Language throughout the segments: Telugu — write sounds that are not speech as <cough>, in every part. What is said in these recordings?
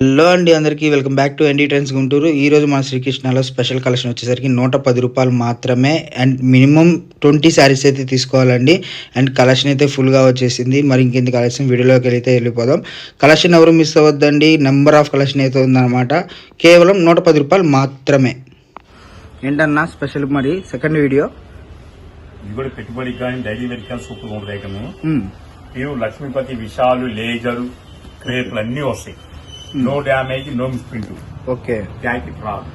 హలో అండి అందరికీ welcome back to ND trends Guntur. ఈ రోజు మన శ్రీకృష్ణలో స్పెషల్ కలెక్షన్ వచ్చేసరికి నూట పది రూపాయలు మాత్రమే అండ్ మినిమం ట్వంటీ శారీస్ అయితే తీసుకోవాలండి. అండ్ కలెక్షన్ అయితే ఫుల్గా వచ్చేసింది. మరి ఇంకెంత కలెక్షన్ వీడియోలోకి వెళ్తే వెళ్ళిపోదాం. కలెక్షన్ ఎవరు మిస్ అవ్వద్దండి? నెంబర్ ఆఫ్ కలెక్షన్ అయితే ఉందన్నమాట. కేవలం నూట పది రూపాయలు మాత్రమే. ఏంటన్నా స్పెషల్ మరి? సెకండ్ వీడియో ఇది కూడా పెట్టుబడికి కానీ daily vehicle super Lakshmipati Vishal laser క్రేపులు అన్ని వస్తాయి. No damage no misprint okay jacket రాదు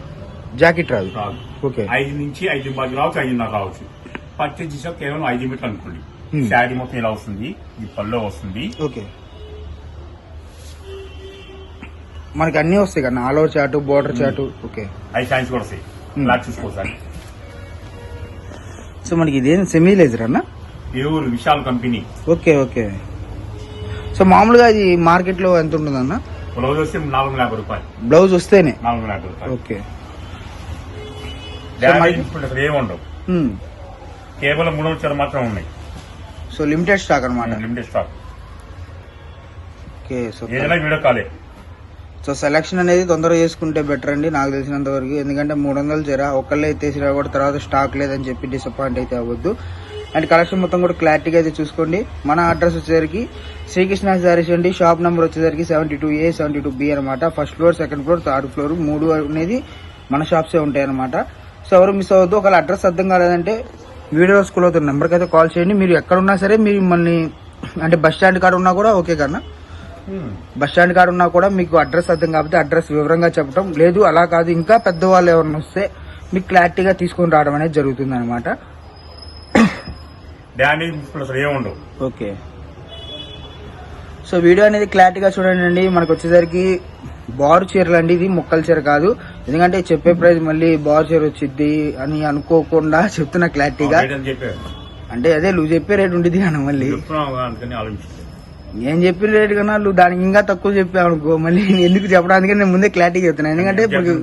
జాకెట్ రాదు రాదు ఓకే ఐదు నుంచి ఐదు పది రావచ్చు ఐదున్నర రావచ్చు పర్చేజ్ చేసాక కేవలం ఐదు మీటర్లు అనుకోండి. Hmm. శారీ మొత్తం ఇలా వస్తుంది ఈ పల్లో వస్తుంది. ఓకే మనకి అన్నీ వస్తాయి కన్నా ఆల్ ఓవర్ చాటు బోర్డర్ చాటు. ఓకే ఐదు ఫ్యాన్స్ కూడా వస్తాయి. Hmm. ఇలా చూసుకోవచ్చు సో మనకి ఇదేం సెమీ లేజర్ అన్న? Pure Vishal company. Okay okay so మామూలుగా ఇది మార్కెట్లో ఎంత ఉంటుందన్న? బ్లౌజ్ వస్తే నాలుగు వందల యాభై రూపాయలు. బ్లౌజ్ వస్తేనే? నాలుగు వందల యాభై రూపాయలు. ఓకే. డ్యామేజ్ ఇప్పుడు అసలు ఏమి ఉండవు. మ్మ్. కేవలం మూడు వందల మాత్రం ఉన్నాయి. సో లిమిటెడ్ స్టాక్ అనమాట లిమిటెడ్ స్టాక్. ఓకే సో ఏదైనా వీడియో కాలే. సో సెలక్షన్ అనేది తొందరగా చేసుకుంటే బెటర్ అండి నాకు తెలిసినంత వరకు. ఎందుకంటే మూడు వందలు జర ఒకళ్ళే ఎత్తేసినా కూడా తర్వాత స్టాక్ లేదని చెప్పి డిసప్పాయింట్ అయితే అవ్వద్దు. అండ్ కలెక్షన్ మొత్తం కూడా క్లారిటీగా అయితే చూసుకోండి. మన అడ్రస్ వచ్చేసరికి శ్రీకృష్ణ శారీస్ అండి షాప్ నెంబర్ వచ్చేసరికి seventy two A seventy two B అనమాట first floor second floor third floor మూడు అనేది మన షాప్సే ఉంటాయి అనమాట సో ఎవరు మిస్ అవ్వద్దు. ఒకవేళ అడ్రస్ అర్థం కాలేదంటే వీడియో స్కూల్ అవుతున్న నెంబర్కి అయితే కాల్ చేయండి. మీరు ఎక్కడ ఉన్నా సరే మీరు మిమ్మల్ని అంటే బస్ స్టాండ్ కాడ ఉన్నా కూడా ఓకే కన్నా. బస్ స్టాండ్ కాడ ఉన్నా కూడా మీకు అడ్రస్ అర్థం కాకపోతే అడ్రస్ వివరంగా చెప్పడం లేదు. అలా కాదు. ఇంకా పెద్దవాళ్ళు ఎవరైనా వస్తే మీకు క్లారిటీగా తీసుకొని రావడం అనేది జరుగుతుంది అనమాట డ్యామేజ్ అసలు ఏమి ఉండవు. ఓకే. సో వీడియో అనేది క్లారిటీగా చూడండి. అండి మనకు వచ్చేసరికి బారు చీరలు అండి. ఇది మొక్కల చీర కాదు. ఎందుకంటే చెప్పే ప్రైస్ మళ్ళీ బారు చీర వచ్చింది అని అనుకోకుండా <laughs> చెప్తున్నా క్లారిటీగా. అంటే అదే నువ్వు చెప్పే రేట్ ఉంటుంది అన్న మళ్ళీ. నేను చెప్పిన రేట్ కన్నా నువ్వు దానికి ఇంకా తక్కువ చెప్పావు అనుకో మళ్ళీ <laughs> ఎందుకు చెప్పడానికి నేను ముందే క్లారిటీ చెప్తున్నా. ఎందుకంటే ఇప్పుడు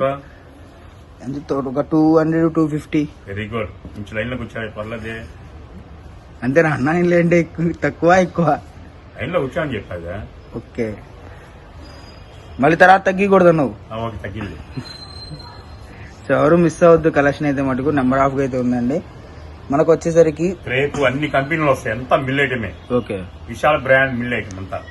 ఎంత? ఒక two hundred two fifty very good లైన్లోకి వచ్చాయి పర్లేదే. అంతేనా అన్న లేంటే ఎక్కువ తక్కువ ఎక్కువ. లైన్లో వచ్చామని చెప్పాగా. ఓకే. మళ్ళీ తర్వాత తగ్గకూడదు నువ్వు. తగ్గింది. సో ఎవరు మిస్ అవ్వద్దు కలెక్షన్ అయితే మటుకు నెంబర్ ఆఫ్ అయితే ఉందండి. మనకు వచ్చేసరికి రేపు అన్ని కంపెనీలు వస్తాయి అంతా mill ఐటమే. Okay. Vishal brand mill item అంతా.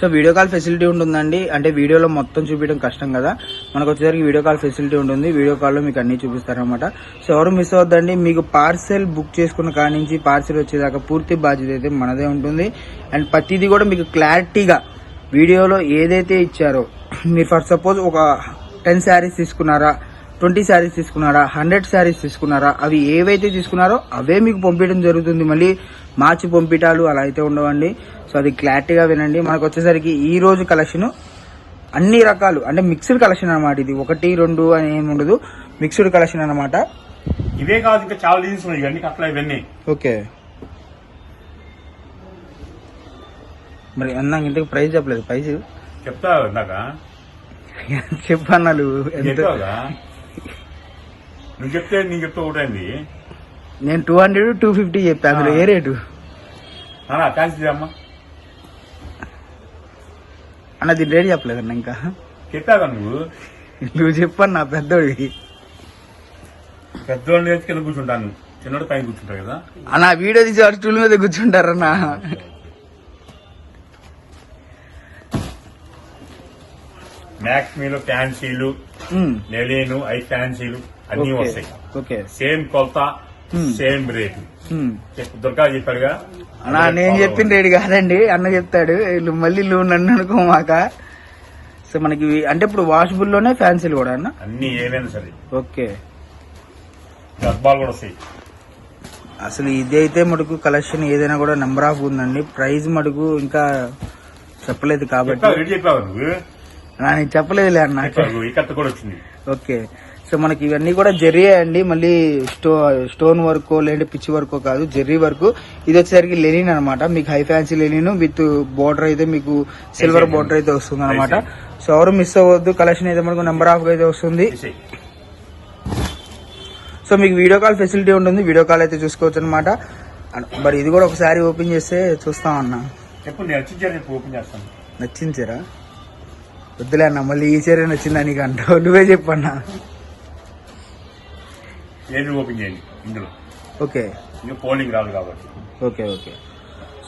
సో వీడియో కాల్ ఫెసిలిటీ ఉంటుందండి. అంటే వీడియోలో మొత్తం చూపించడం కష్టం కదా. మనకు వచ్చేసరికి వీడియో కాల్ ఫెసిలిటీ ఉంటుంది. వీడియో కాల్లో మీకు అన్ని చూపిస్తారనమాట సో ఎవరు మిస్ అవ్వద్దండి. మీకు పార్సెల్ బుక్ చేసుకున్న కాడి నుంచి పార్సెల్ వచ్చేదాకా పూర్తి బాధ్యత అయితే మనదే ఉంటుంది. అండ్ ప్రతిదీ కూడా మీకు క్లారిటీగా వీడియోలో ఏదైతే ఇచ్చారో మీరు ఫర్ సపోజ్ ఒక టెన్ శారీస్ తీసుకున్నారా ట్వంటీ శారీస్ తీసుకున్నారా హండ్రెడ్ శారీస్ తీసుకున్నారా అవి ఏవైతే తీసుకున్నారో అవే మీకు పంపించడం జరుగుతుంది. మళ్ళీ మార్చి పంపిటాలు అలా అయితే ఉండవండి. సో అది క్లారిటీగా వినండి. మనకు వచ్చేసరికి ఈ రోజు కలెక్షన్ అన్ని రకాలు అంటే మిక్స్డ్ కలెక్షన్ అనమాట ఇది. ఒకటి రెండు అని ఏమి ఉండదు. మిక్స్డ్ కలెక్షన్ అనమాట ఇవే కాదు ఇంకా చాలా డిజైన్స్ ఉన్నాయి. ఇవన్నీ అట్లా ఇవన్నీ. ఓకే. మరి అన్న ఇంతకు ప్రైస్ చెప్పలేదు. ప్రైస్ చెప్తా ఇందాక? <laughs> చెప్పన్నాలు నువ్వు. చెప్తే నేను చెప్తే ఒకటైంది నేను టూ హండ్రెడ్ టూ ఫిఫ్టీ చెప్పాను ఏ రేటు? అమ్మా అన్న దీని రేట్ చెప్పలేదన్న ఇంకా. చెప్పాగా నువ్వు? నువ్వు చెప్పాను నా పెద్దవాళ్ళని నేర్చి కింద కూర్చుంటాను. చిన్నోడు పైన కూర్చుంటాడు కదా. అన్న వీడియో తీసి వాడు స్టూల్ మీద కూర్చుంటారన్న. మ్యాక్స్ మీలో ఫ్యాన్సీలు నెలీను ఐ ఫ్యాన్సీలు అన్ని. వస్తాయి. ఓకే. సేమ్ కొలత. Same rate. చెప్పు దుర్గా చెప్పాడుగా? అన్న నేను చెప్పిన రేట్ కాదండి అన్న చెప్తాడు. వీళ్ళు మళ్ళీ నువ్వు నన్ను అనుకోమాక. సో మనకి అంటే ఇప్పుడు వాషబుల్లోనే ఫ్యాన్సీలు కూడా అన్న? అన్ని ఏమైనా సరే. ఓకే. గర్భాలు కూడా వస్తాయి. అసలు ఇదైతే మటుకు కలెక్షన్ ఏదైనా కూడా నెంబర్ ఆఫ్ ఉందండి. ప్రైస్ మటుకు ఇంకా చెప్పలేదు కాబట్టి. చెప్పావు రెడీ నువ్వు. నేను చెప్పలేదులే అన్న. కూడా వచ్చింది. ఓకే. సో మనకి ఇవన్నీ కూడా జెర్రీ అండి. మళ్ళీ స్టో స్టోన్ వర్క్ లేదంటే పిచ్చి వర్క్ కాదు జెర్రీ వర్క్. ఇది వచ్చేసరికి లెనిన్ అనమాట మీకు high fancy linen with border అయితే మీకు సిల్వర్ బోర్డర్ అయితే వస్తుంది అనమాట సో ఎవరు మిస్ అవ్వద్దు. కలెక్షన్ అయితే మనకు నెంబర్ ఆఫ్ అయితే వస్తుంది. సో మీకు వీడియో కాల్ ఫెసిలిటీ ఉంటుంది. వీడియో కాల్ అయితే చూసుకోవచ్చు అనమాట అన్- మరి ఇది కూడా ఒకసారి ఓపెన్ చేస్తే చూస్తాం అన్న. నచ్చింది చీర వద్దులే అన్న మళ్ళీ ఈ చీర నచ్చిందా నీకు అంటావు. నువ్వే చెప్పన్నా ఏది ఓపెన్ చేయండి ఇందులో. ఓకే. ఇంకా పోలింగ్ రాదు కాబట్టి. Okay okay.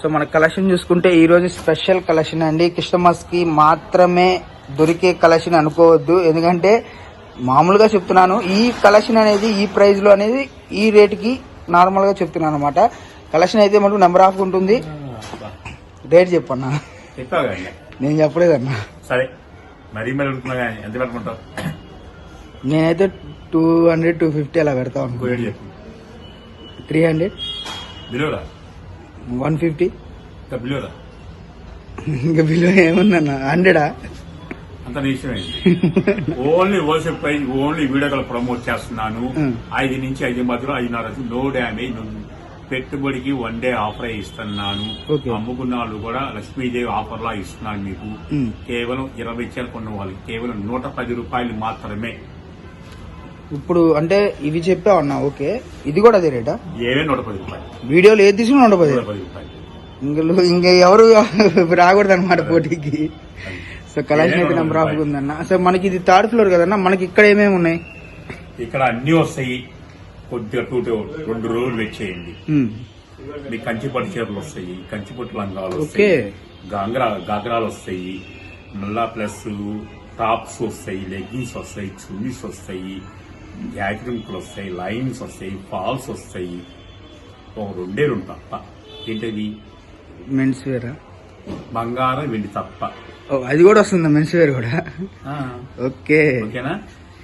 సో మన కలెక్షన్ చూసుకుంటే ఈ రోజు స్పెషల్ కలెక్షన్ అండి. కస్టమర్స్కి మాత్రమే దొరికే కలెక్షన్ అనుకోవద్దు. ఎందుకంటే మామూలుగా చెప్తున్నాను ఈ కలెక్షన్ అనేది ఈ ప్రైస్లో అనేది ఈ రేట్కి నార్మల్గా చెప్తున్నాను అనమాట కలెక్షన్ అయితే మనకు నెంబర్ ఆఫ్ ఉంటుంది. రేట్ చెప్పన్నా. నేను చెప్పలేదన్నా. సరే. మరీ మరి ఎంత పెట్టుకుంటావు? నేనైతే టూ హండ్రెడ్ టూ ఫిఫ్టీ అలా పెడతా అనుకో త్రీ హండ్రెడ్. One fifty. ఇంకా బిలో ఏముందన్న హండ్రెడా? అంత only wholesale price only video call promote చేస్తున్నాను. ఐదు నుంచి ఐదు మధ్యలో ఐదున్నర నో డ్యామేజ్ పెట్టుబడికి వన్ డే ఆఫర్ ఇస్తున్నాను. అమ్ముకున్న వాళ్ళు కూడా లక్ష్మీదేవి ఆఫర్ లా ఇస్తున్నాను మీకు. కేవలం ఇరవై చీరలు కొన్న వాళ్ళకి కేవలం నూట పది రూపాయలు మాత్రమే. ఇప్పుడు అంటే ఇవి చెప్పావన్నా ఓకే. ఇది కూడా అదే రేటా? ఏవే నూట పది రూపాయలు. వీడియోలో ఏది తీసుకున్నా ఉండదు నూట పది రూపాయలు. ఇంకా ఇంకా ఎవరు <laughs> రాకూడదు అనమాట పోటీకి. సో కలెక్షన్ అయితే నెంబర్ ఆఫ్ ఉందన్న సో మనకి ఇది థర్డ్ ఫ్లోర్ కదన్న మనకి ఇక్కడ ఏమేమి ఉన్నాయి? ఇక్కడ అన్ని వస్తాయి. కొద్దిగా టూ టూ రెండు రోజులు వెయిట్ చేయండి. ఉమ్, మీకు కంచిపట్టు చీరలు వస్తాయి కంచిపట్టు లంగాలు ఓకే. వస్తాయి గాంగ్రా గాగ్రాలు వస్తాయి మళ్ళా ప్లస్ టాప్స్ వస్తాయి లెగ్గిన్స్ వస్తాయి చున్నీస్ వస్తాయి యాక్రిమిక్లు వస్తాయి లైన్స్ వస్తాయి ఫాల్స్ వస్తాయి. ఒక రెండే రెండు తప్ప. ఏంటది? మెన్స్ వేర్ బంగారం వెండి తప్ప. అది కూడా వస్తుందా? మెన్స్ వేర్ కూడా? ఓకే. ఓకేనా?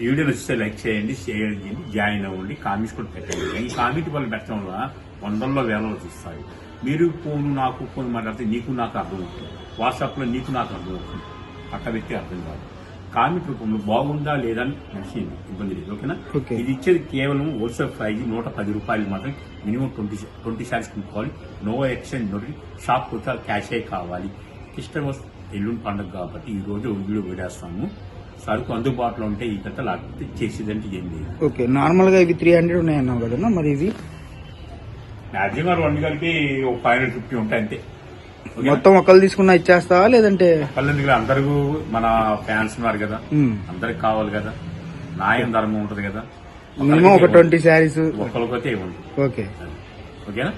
ఈ వీడియో నచ్చితే లైక్ చేయండి షేర్ చేయండి జాయిన్ అవ్వండి కామెంట్స్ కూడా పెట్టండి. ఈ కామెంట్ వల్ల పెట్టడం వల్ల వందల్లో వేలలో చూస్తాయి మీరు ఫోన్ నాకు ఫోన్ మాట్లాడితే నీకు నాకు అర్థం అవుతుంది వాట్సాప్లో నీకు నాకు అర్థం అవుతుంది పక్క వ్యక్తి అర్థం కాదు. కామెంట్ రూపంలో బాగుందా లేదా అని మనిషి ఇబ్బంది లేదు ఓకేనా? ఓకే. ఇది ఇచ్చేది కేవలం హోల్సేల్ ప్రైజ్ నూట పది రూపాయలు మాత్రం మినిమం ట్వంటీ ట్వంటీ శారీస్ కొనుక్కోవాలి. నో ఎక్స్చేంజ్ నోటి షాప్ వచ్చా క్యాషే కావాలి. కస్టమర్స్ ఎల్లుండి పండుగ కాబట్టి ఈ రోజు వీడియో విడేస్తాము. సరుకు అందుబాటులో ఉంటే ఈ కథ లేకపోతే చేసేదంటే ఏం లేదు. ఓకే నార్మల్గా ఇవి త్రీ హండ్రెడ్ ఉన్నాయి అన్నావు కదన్నా మరి ఇవి? మాక్సిమం రెండు కలిపి ఒక ఫైవ్ హండ్రెడ్ ఫిఫ్టీ ఉంటాయి అంతే? మొత్తం ఒకళ్ళు తీసుకున్నా ఇచ్చేస్తావా లేదంటే? పల్లెందుకు అందరూ మన ఫ్యాన్స్ ఉన్నారు కదా. అందరికి కావాలి కదా. న్యాయం ధర్మం ఉంటది కదా. మినిమం ఒక ట్వంటీ శారీస్. ఒక్కరికైతే ఇవ్వండి. ఓకే. ఓకేనా?